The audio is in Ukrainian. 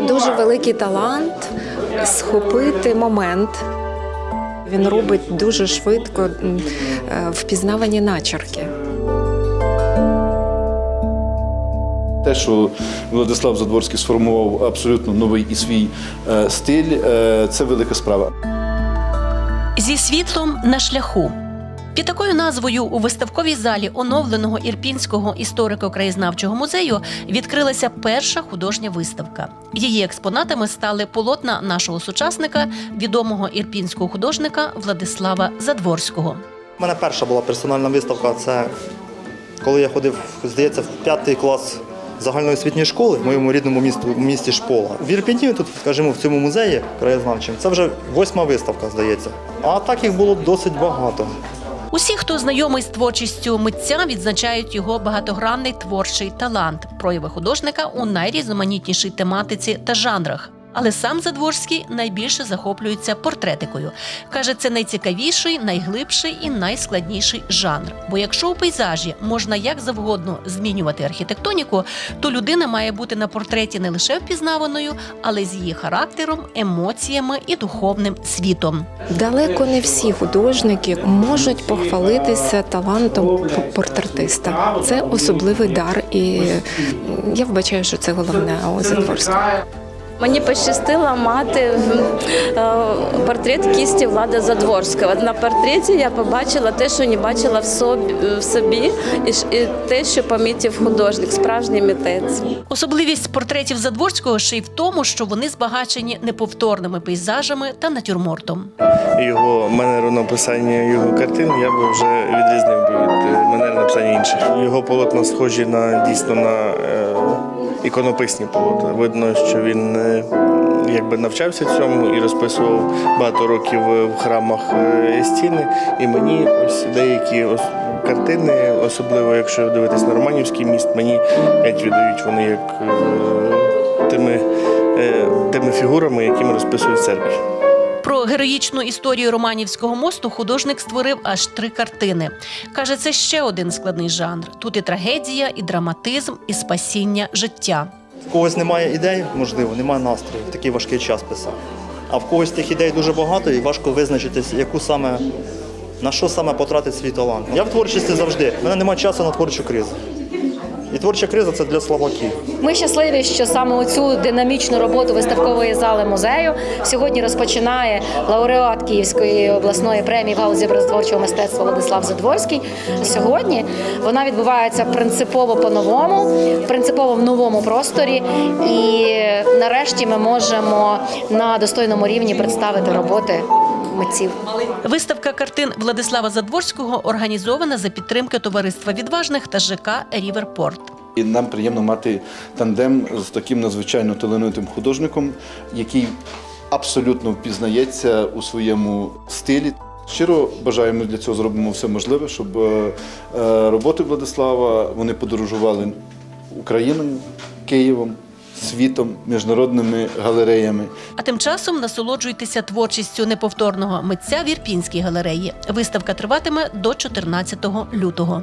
дуже великий талант схопити момент. Він робить дуже швидко е, впізнавані начерки. Те, що Владислав Задворський сформував абсолютно новий і свій е, стиль, е, це велика справа. Зі світлом на шляху. Під такою назвою у виставковій залі оновленого Ірпінського історико-краєзнавчого музею відкрилася перша художня виставка. Її експонатами стали полотна нашого сучасника, відомого ірпінського художника Владислава Задворського. У мене перша була персональна виставка. Це коли я ходив, здається, в п'ятий клас загальноосвітньої школи в моєму рідному місту, місті Шпола. В Ірпіні, тут, скажімо, в цьому музеї краєзнавчому, це вже восьма виставка, здається. А так їх було досить багато. Усі, хто знайомий з творчістю митця, відзначають його багатогранний творчий талант, прояви художника у найрізноманітнішій тематиці та жанрах. Але сам Задворський найбільше захоплюється портретикою. Каже, це найцікавіший, найглибший і найскладніший жанр. Бо якщо у пейзажі можна як завгодно змінювати архітектоніку, то людина має бути на портреті не лише впізнаваною, але з її характером, емоціями і духовним світом. Далеко не всі художники можуть похвалитися талантом портретиста. Це особливий дар, і я вбачаю, що це головне у Задворського. Мені пощастило мати е, портрет кісті Влада Задворського. На портреті я побачила те, що не бачила в собі, в собі і, те, що помітив художник, справжній митець. Особливість портретів Задворського ще й в тому, що вони збагачені неповторними пейзажами та натюрмортом. його манеру написання його картин, я би вже відрізнив би від е, манери написання інших. Його полотна схожі на дійсно на е, іконописні полотна. Видно, що він е, якби навчався цьому і розписував багато років е, в храмах е, стіни. І мені ось деякі картини, особливо якщо дивитись на Романівський міст, мені геть віддають вони як тими, тими фігурами, якими розписують церкві. Про героїчну історію Романівського мосту художник створив аж три картини. Каже, це ще один складний жанр. Тут і трагедія, і драматизм, і спасіння життя. В когось немає ідей, можливо, немає настрою в такий важкий час писати. А в когось тих ідей дуже багато і важко визначитись, яку саме, на що саме потратити свій талант. Я в творчості завжди. У мене немає часу на творчу кризу. І творча криза це для слабаків. Ми щасливі, що саме оцю динамічну роботу виставкової зали музею сьогодні розпочинає лауреат Київської обласної премії в галузі образотворчого мистецтва Владислав Задворський. Сьогодні вона відбувається принципово по-новому, принципово в новому просторі. І нарешті ми можемо на достойному рівні представити роботи митців. Виставка картин Владислава Задворського організована за підтримки товариства відважних та ЖК Ріверпорт. І нам приємно мати тандем з таким надзвичайно талановитим художником, який абсолютно впізнається у своєму стилі. Щиро бажаємо для цього зробимо все можливе, щоб е, е, роботи Владислава вони подорожували Україною, Києвом, світом, міжнародними галереями. А тим часом насолоджуйтеся творчістю неповторного митця в Ірпінській галереї. Виставка триватиме до 14 лютого.